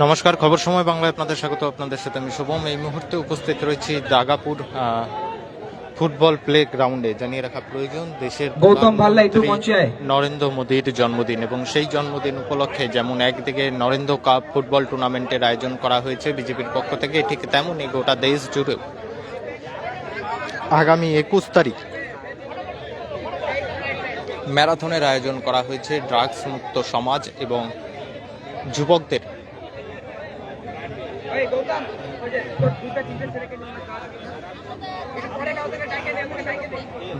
নমস্কার খবর সময় বাংলায় আপনাদের স্বাগত। আপনাদের সাথে আমি শুভম। এই মুহূর্তে উপস্থিত রয়েছি দাগাপুর ফুটবল প্লে গ্রাউন্ডে। জানিয়ে রাখা প্রয়োজন দেশের। নরেন্দ্র মোদীর জন্মদিন এবং সেই জন্মদিন উপলক্ষে যেমন একদিকে নরেন্দ্র কাপ ফুটবল টুর্নামেন্টের আয়োজন করা হয়েছে বিজেপির পক্ষ থেকে ঠিক তেমনই গোটা দেশ জুড়ে আগামী একুশ তারিখ ম্যারাথনের আয়োজন করা হয়েছে ড্রাগস মুক্ত সমাজ এবং যুবকদের।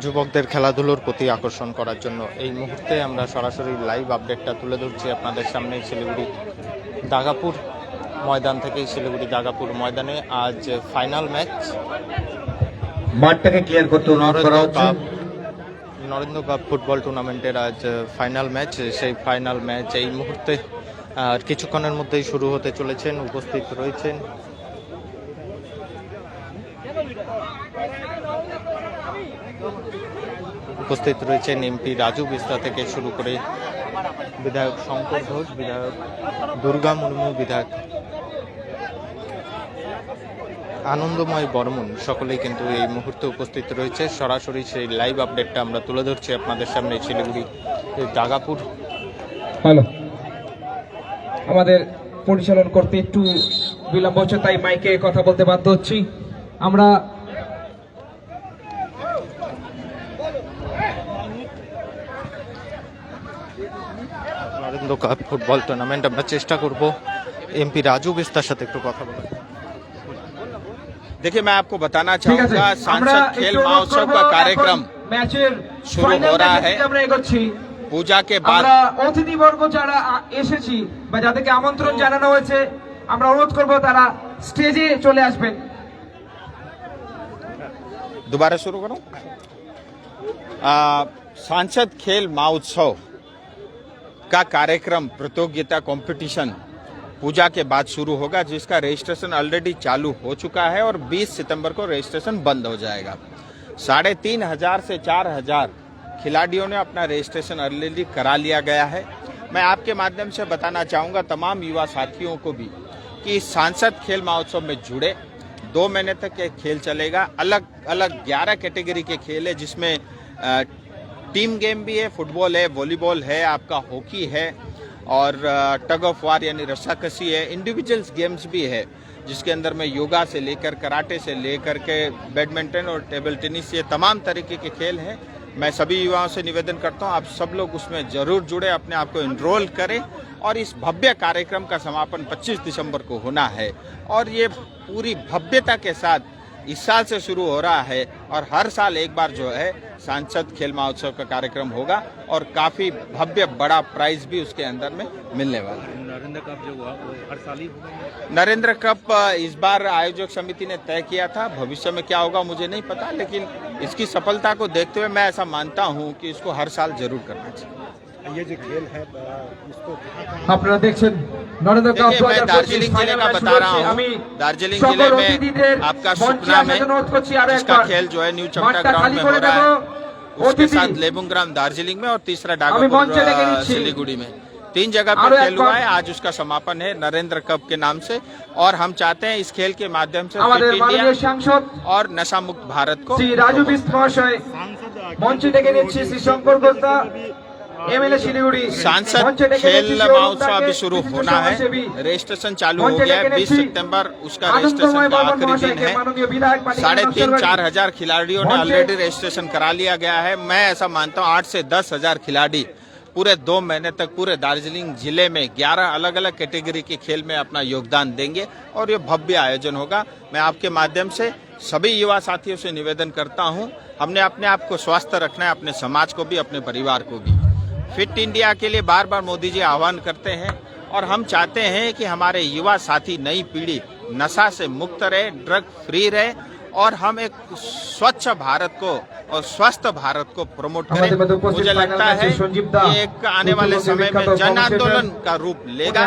যুবকদের খেলাধুলোর প্রতি আকর্ষণ করার জন্য এই মুহূর্তে আমরা সরাসরি লাইভ আপডেটটা তুলে ধরছি আপনাদের সামনে শিলিগুড়ি দাগাপুর ময়দান থেকে শিলিগুড়ি দাগাপুর ময়দানে। আজ ফাইনাল ম্যাচ মাঠটাকে ক্লিয়ার করতে অনুরোধ করা নরেন্দ্র হচ্ছে। নরেন্দ্র কাপ ফুটবল টুর্নামেন্টের আজ ফাইনাল ম্যাচ সেই ফাইনাল ম্যাচ এই মুহূর্তে আর কিছুক্ষণের মধ্যেই শুরু হতে চলেছেন, উপস্থিত রয়েছেন। উপস্থিত রয়েছেন এমপি রাজু বিস্তা থেকে শুরু করে বিধায়ক শঙ্কর ঘোষ, বিধায়ক দুর্গা মুর্মু, বিধায়ক আনন্দময় বর্মন। সকলেই কিন্তু এই মুহূর্তে উপস্থিত রয়েছে। সরাসরি সেই লাইভ আপডেটটা আমরা তুলে ধরছি আপনাদের সামনে শিলিগুড়ি দাগাপুর। হ্যালো। আমাদের পরিচালন করতে একটু বিলম্ব হচ্ছে তাই মাইকে কথা বলতে বাধ্য হচ্ছি আমরা নরেন্দ্র কাপ ফুটবল টুর্নামেন্ট আমরা চেষ্টা করব এমপি রাজু বিস্তার সাথে একটু কথা বলার देखिए मैं आपको बताना ঠিক আছে चाहूंगा আমরা सांसद একটু खेल অনুরোধ महोत्सव করবো का এখন कार्यक्रम ম্যাচের শুরু final हो रहा match है। থেকে আমরা এগোচ্ছি पूजा के बाद আমরা অতিথিবর্গ যারা আ- এসেছি বা যাদেরকে আমন্ত্রণ জানানো হয়েছে আমরা অনুরোধ করব তারা স্টেজে চলে আসবেন दोबारा शुरू करूं आ, सांसद खेल महोत्सव का कार्यक्रम प्रतियोगिता कंपटीशन पूजा के बाद शुरू होगा जिसका रजिस्ट्रेशन ऑलरेडी चालू हो चुका है और 20 सितंबर को रजिस्ट्रेशन बंद हो जाएगा साढ़े तीन हजार से चार हजार खिलाड़ियों ने अपना रजिस्ट्रेशन ऑलरेडी करा लिया गया है। मैं आपके माध्यम से बताना चाहूँगा, तमाम युवा साथियों को भी, कि सांसद खेल महोत्सव में जुड़े। दो महीने तक ये खेल चलेगा। अलग अलग ग्यारह कैटेगरी के खेल है, जिसमें टीम गेम भी है, फुटबॉल है, वॉलीबॉल है, आपका हॉकी है, और टग ऑफ़ वार यानी रस्साकसी है, इंडिविजुअल्स गेम्स भी है, जिसके अंदर में योगा से लेकर, कराटे से लेकर के, बैडमिंटन और टेबल टेनिस, ये तमाम तरीके के खेल हैं। मैं सभी युवाओं से निवेदन करता हूँ, आप सब लोग उसमें ज़रूर जुड़े, अपने आप को इनरोल करें और इस भव्य कार्यक्रम का समापन 25 दिसंबर को होना है। और ये पूरी भव्यता के साथ इस साल से शुरू हो रहा है और हर साल एक बार जो है सांसद खेल महोत्सव का कार्यक्रम होगा और काफ़ी भव्य बड़ा प्राइज भी उसके अंदर में मिलने वाला है। नरेंद्र कप जो हुआ हर साल नरेंद्र कप इस बार आयोजक समिति ने तय किया था। भविष्य में क्या होगा मुझे नहीं पता लेकिन इसकी सफलता को देखते हुए मैं ऐसा मानता हूँ कि इसको हर साल ज़रूर करना चाहिए। ये जो खेल है दार्जिलिंग ज़िले का बता रहा हूँ। दार्जिलिंग ज़िले में आपका सुपना इसका खेल जो है न्यू चमटा ग्राउंड में हो रहा है। उसके साथ लेबुंग ग्राम दार्जिलिंग में और तीसरा डागा सिलीगुड़ी में। तीन जगह पर खेल हुआ है। आज उसका समापन है नरेंद्र कप के नाम से। और हम चाहते हैं इस खेल के माध्यम से और नशा मुक्त भारत को राजू सांसद खेल महोत्सव अभी शुरू होना है। रजिस्ट्रेशन चालू हो गया है बीस सितंबर उसका रजिस्ट्रेशन का आखिरी दिन है। साढ़े तीन चार हज़ार खिलाड़ियों ने ऑलरेडी रजिस्ट्रेशन करा लिया गया है। मैं ऐसा मानता हूँ आठ से दस हज़ार खिलाड़ी पूरे दो महीने तक पूरे दार्जिलिंग ज़िले में ग्यारह अलग अलग कैटेगरी के खेल में अपना योगदान देंगे और ये भव्य आयोजन होगा। मैं आपके माध्यम से सभी युवा साथियों से निवेदन करता हूँ, हमने अपने आप को स्वस्थ रखना है, अपने समाज को भी, अपने परिवार को भी। फिट इंडिया के लिए बार बार मोदी जी आह्वान करते हैं और हम चाहते हैं कि हमारे युवा साथी नई पीढ़ी नशा से मुक्त रहे, ड्रग फ्री रहे और हम एक स्वच्छ भारत को और स्वस्थ भारत को प्रमोट करें। मुझे लगता है ये एक आने वाले समय में जन आंदोलन का रूप लेगा।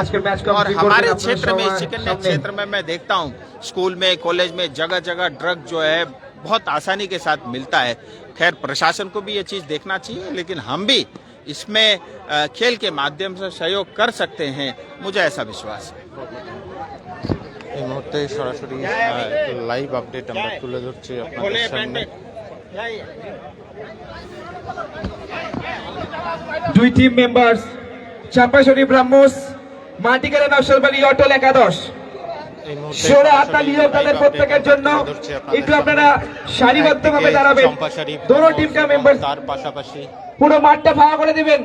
और हमारे क्षेत्र में चिकन क्षेत्र में मैं देखता हूँ स्कूल में कॉलेज में जगह जगह ड्रग जो है बहुत आसानी के साथ मिलता है। खैर प्रशासन को भी ये चीज़ देखना चाहिए लेकिन हम भी इसमें खेल के माध्यम से सहयोग कर सकते हैं मुझे ऐसा विश्वास है। এই মুহূর্তে সরাসরি লাইভ আপডেট আমরা তুলে ধরছি আপনাদের সামনে। দুই টিম মেম্বার্স চাপাশরী ব্রাহ্মস মাটিকারা নকশালবাড়ি অটল একাদশ। সরে সরাসরি হাততালি হোক তাদের প্রত্যেকের জন্য তুলে একটু আপনারা সারিবদ্ধভাবে দাঁড়াবেন। দোনো টিমটা মেম্বার তার পাশাপাশি পুরো মাঠটা ফাঁকা করে দিবেন।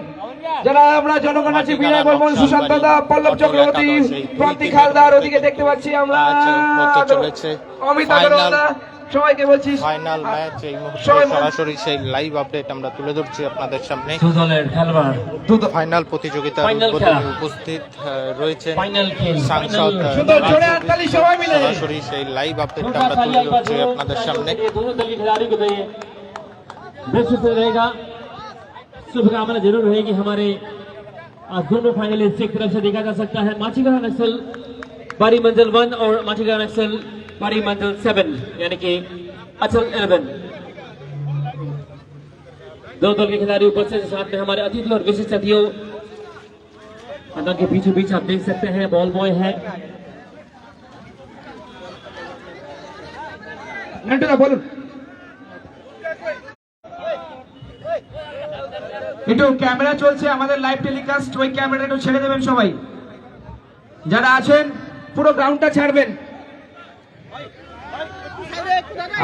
যারা আমরা জনগণ আছি বিনয় বর্মন সুশান্ত দা পল্লব চক্রবর্তী প্রতীক হালদার ওদিকে দেখতে পাচ্ছি আমরা আজ হতে চলেছে অমিত final- আগরওয়াল দা, সবাইকে বলছি ফাইনাল ম্যাচ এই মুহূর্তে সবাই- সরাসরি সেই লাইভ আপডেট আমরা তুলে ধরছি আপনাদের সামনে দলের খেলোয়াড় ফাইনাল প্রতিযোগিতার Final উদ্বোধনে খেলা। উপস্থিত আহ, রয়েছেন ফাইনাল খেল সাংসদ আহ, সুন্দর জোরে রাজু হাততালি সবাই মিলে। সরাসরি সেই লাইভ আপডেটটা আমরা তুলে ধরছি আপনাদের সামনে दोनों दल के खिलाड़ी को दे बेस्ट से रहेगा शुभकामना ज़रूर रहेगी हमारे दोनों फाइनलिस्ट एक तरफ़ से देखा जा सकता है। माचीगढ़ नक्सल, बारी मंजिल वन और माचीगढ़ नक्सल, बारी मंजिल सेवन, यानी कि अचल इलेवन दो दल के खिलाड़ी ऊपर से साथ में हमारे अतिथि और विशिष्ट अतिथियों हालाँकि बीचों बीच आप देख सकते हैं बॉल बॉय है। बोलो। একটু ক্যামেরা চলছে আমাদের লাইভ টেলিকাস্ট ওই ক্যামেরাটা একটু ছেড়ে দেবেন সবাই। যারা আছেন পুরো গ্রাউন্ডটা ছাড়বেন।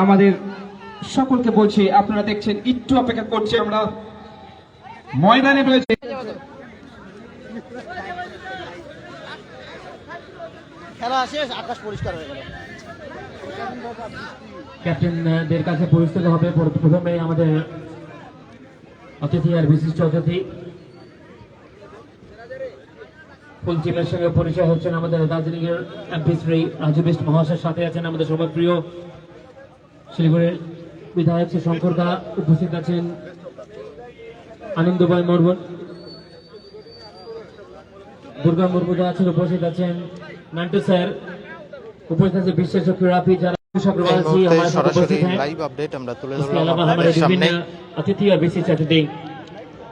আমাদের সকলকে বলছি আপনারা দেখছেন একটু অপেক্ষা করছি আমরা। ময়দানে রয়েছে। খেলা শেষ আকাশ পরিষ্কার হয়ে গেল। ক্যাপ্টেনদের কাছে পরিচিত হবে প্রথমে আমাদের অতিথি আর বিশিষ্ট অতিথি। ফুল টিমের সঙ্গে পরিচয় হচ্ছেন আমাদের দার্জিলিং এর এমপি শ্রী রাজু বিষ্ট মহাশয়ের সাথে আছেন আমাদের সবার প্রিয় শিলিগুড়ির বিধায়ক শ্রী শঙ্কর দা উপস্থিত আছেন আনন্দময় মুর্মু দুর্গা মুর্মু দা আছেন, উপস্থিত আছেন। নান্টু স্যার, উপস্থিত আছে বিশেষ ক্রীড়াপি যারা এই চক্রবর্তী মুহূর্তে हमारे साथ সরাসরি उपस्थित हैं লাইভ আপডেট আমরা তুলে इसके ধরলাম अलावा हमारे আপনাদের সামনে विभिन्न अतिथि और विशिष्ट अतिथि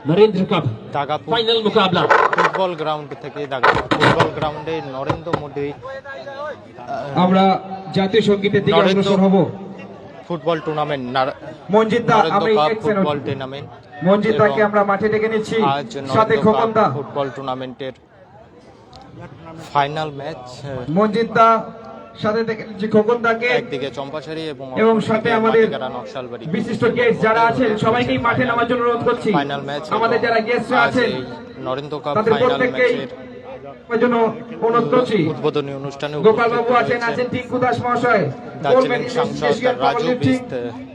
नरेंद्र कप দাগাপুর फाइनल मुकाबला ফুটবল গ্রাউন্ড থেকে দাগাপুর ফুটবল গ্রাউন্ডে নরেন্দ্র মোদী আমরা জাতীয় সঙ্গীতের দিকে নরেন্দ্র- অগ্রসর হব ফুটবল টুর্নামেন্ট মঞ্জিত দা নরেন্দ্র আমি কাপ এক সেকেন্ড ফুটবল টুর্নামেন্ট মঞ্জিত দাকে এবং আমরা মাঠে ডেকে নিচ্ছি আজ সাথে নরেন্দ্র খোকন দা কাপ ফুটবল টুর্নামেন্টের ফাইনাল ম্যাচ মঞ্জিত দা সাথে নিচ্ছি খোকন দাকে একদিকে চম্পাশারি এবং এবং সাথে আমাদের বিশিষ্ট গেস্ট যারা আছেন সবাইকেই মাঠে নামার জন্য অনুরোধ করছি। ফাইনাল ম্যাচ আমাদের যারা গেস্ট আছেন নরেন্দ্র কাপ ফাইনাল ম্যাচের নামার জন্য অনুরোধ করছি উদ্বোধনী অনুষ্ঠানে গোপাল উপস্থিত আছেন রয়েছেন আছেন টিঙ্কু দাস মহাশয়। দার্জিলিং সাংসদ রাজু এশিয়ান বিস্ত পাওয়ারলিফটিং।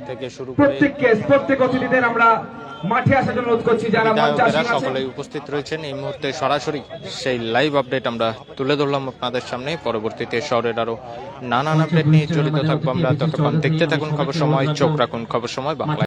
থেকে শুরু করে প্রত্যেক প্রত্যেক অতিথিদের আমরা মাঠে আসার জন্য অনুরোধ করছি যারা মঞ্চে বিধায়কেরা আসেন সকলেই উপস্থিত রয়েছেন। এই মুহূর্তে সরাসরি সেই লাইভ আপডেট আমরা তুলে ধরলাম আপনাদের সামনে। পরবর্তীতে শহরের আরও নানান আপডেট নিয়ে জড়িত থাকব আমরা। ততক্ষণ দেখতে থাকুন খবর সময় চোখ রাখুন খবর সময় বাংলা